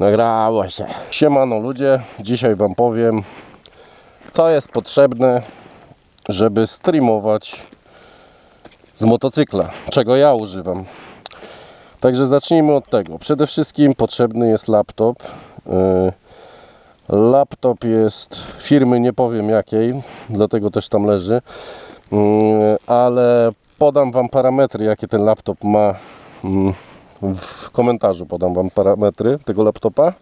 Nagrało się. Siemano ludzie, dzisiaj Wam powiem, co jest potrzebne, żeby streamować z motocykla, czego ja używam. Także zacznijmy od tego. Przede wszystkim potrzebny jest laptop. Yy, Laptop jest firmy, nie powiem jakiej, dlatego też tam leży, Yy, ale podam Wam parametry, jakie ten laptop ma. W komentarzu podam Wam parametry tego laptopa.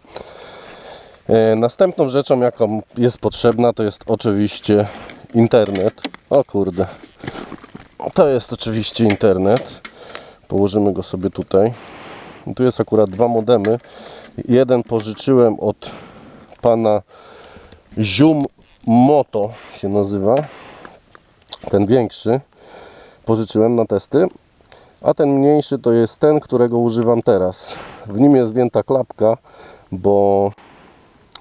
E, Następną rzeczą, jaką jest potrzebna, to jest oczywiście internet. O kurde. To jest oczywiście internet. Położymy go sobie tutaj. Tu jest akurat dwa modemy. Jeden pożyczyłem od pana Zium Moto się nazywa. Ten większy pożyczyłem na testy. A ten mniejszy to jest ten, którego używam teraz. W nim jest zdjęta klapka, bo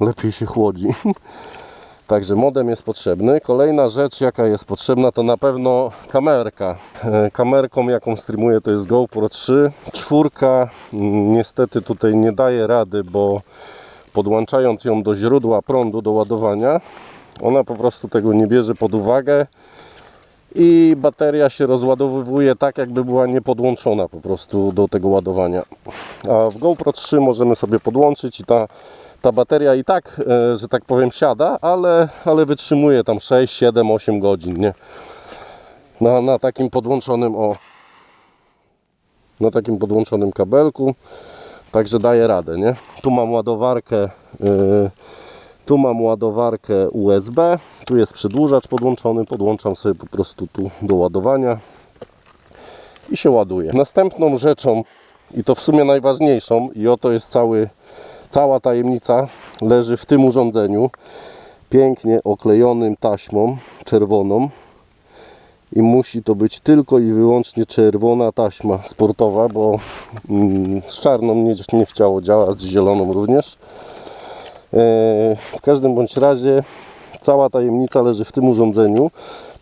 lepiej się chłodzi. Także modem jest potrzebny. Kolejna rzecz, jaka jest potrzebna, to na pewno kamerka. E, Kamerką, jaką streamuję, to jest GoPro 3. Czwórka mm, niestety tutaj nie daje rady, bo podłączając ją do źródła prądu, do ładowania, ona po prostu tego nie bierze pod uwagę i bateria się rozładowywuje tak, jakby była niepodłączona po prostu do tego ładowania. A w GoPro 3 możemy sobie podłączyć i ta, ta bateria i tak, e, że tak powiem, siada, ale, ale wytrzymuje tam 6, 7, 8 godzin, nie? Na, na takim podłączonym o na takim podłączonym kabelku także daje radę, nie? Tu mam ładowarkę yy, tu mam ładowarkę USB, tu jest przedłużacz podłączony, podłączam sobie po prostu tu do ładowania i się ładuje. Następną rzeczą, i to w sumie najważniejszą, i oto jest cały, cała tajemnica, leży w tym urządzeniu, pięknie oklejonym taśmą czerwoną i musi to być tylko i wyłącznie czerwona taśma sportowa, bo mm, z czarną nie, nie chciało działać, z zieloną również. E, W każdym bądź razie cała tajemnica leży w tym urządzeniu.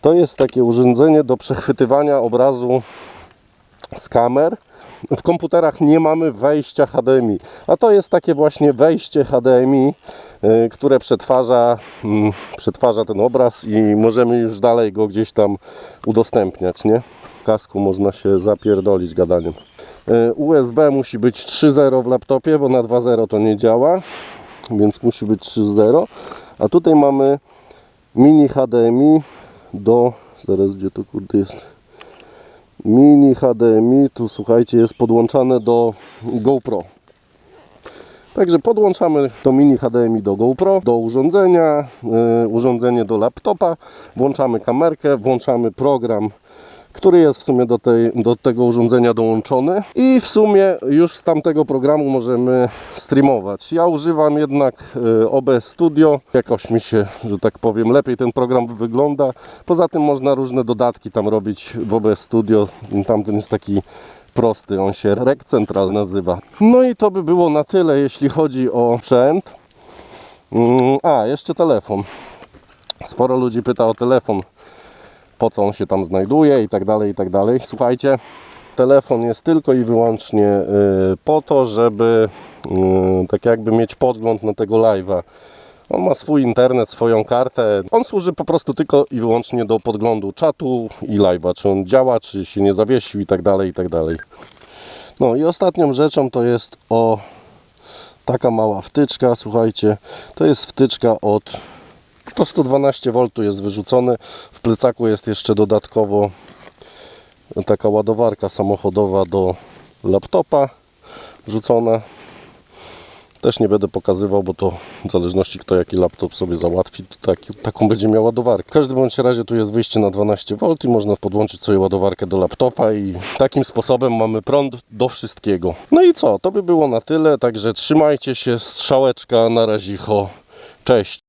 To jest takie urządzenie do przechwytywania obrazu z kamer. W komputerach nie mamy wejścia HDMI, a to jest takie właśnie wejście HDMI, e, które przetwarza, mm, przetwarza ten obraz i możemy już dalej go gdzieś tam udostępniać, nie? W kasku można się zapierdolić gadaniem. E, USB musi być 3.0 w laptopie, bo na 2.0 to nie działa więc musi być 3.0 a tutaj mamy mini HDMI do zaraz gdzie to kurde jest? Mini HDMI tu słuchajcie jest podłączane do GoPro. Także podłączamy to mini HDMI do GoPro, do urządzenia, y, urządzenie do laptopa, włączamy kamerkę, włączamy program, który jest w sumie do, tej, do tego urządzenia dołączony i w sumie już z tamtego programu możemy streamować. Ja używam jednak y, OBS Studio, jakoś mi się, że tak powiem, lepiej ten program wygląda. Poza tym można różne dodatki tam robić w OBS Studio, tamten jest taki prosty, on się Rec Central nazywa. No i to by było na tyle, jeśli chodzi o sprzęt. Mm, A, jeszcze telefon. Sporo ludzi pyta o telefon, po co on się tam znajduje i tak dalej, i tak dalej. Słuchajcie, telefon jest tylko i wyłącznie y, po to, żeby y, tak jakby mieć podgląd na tego live'a. On ma swój internet, swoją kartę. On służy po prostu tylko i wyłącznie do podglądu czatu i live'a, czy on działa, czy się nie zawiesił i tak dalej, i tak dalej. No i ostatnią rzeczą to jest o taka mała wtyczka, słuchajcie, to jest wtyczka od to 112 V jest wyrzucony, w plecaku jest jeszcze dodatkowo taka ładowarka samochodowa do laptopa wrzucona. Też nie będę pokazywał, bo to w zależności kto jaki laptop sobie załatwi, to taki, taką będzie miał ładowarkę. W każdym bądź razie tu jest wyjście na 12 V i można podłączyć sobie ładowarkę do laptopa i takim sposobem mamy prąd do wszystkiego. No i co, to by było na tyle, także trzymajcie się, strzałeczka, na razicho, cześć.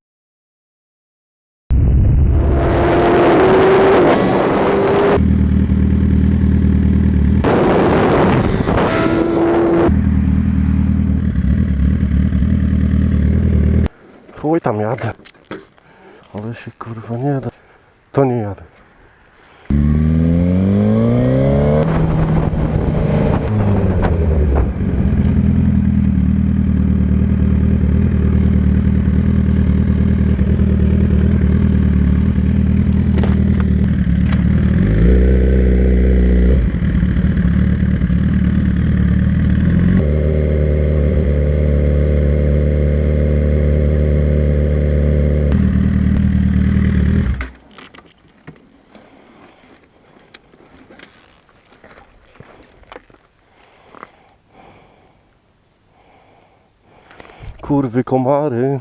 Chuj tam jadę. Ale się kurwa nie da. To nie jadę. Kurwy komary.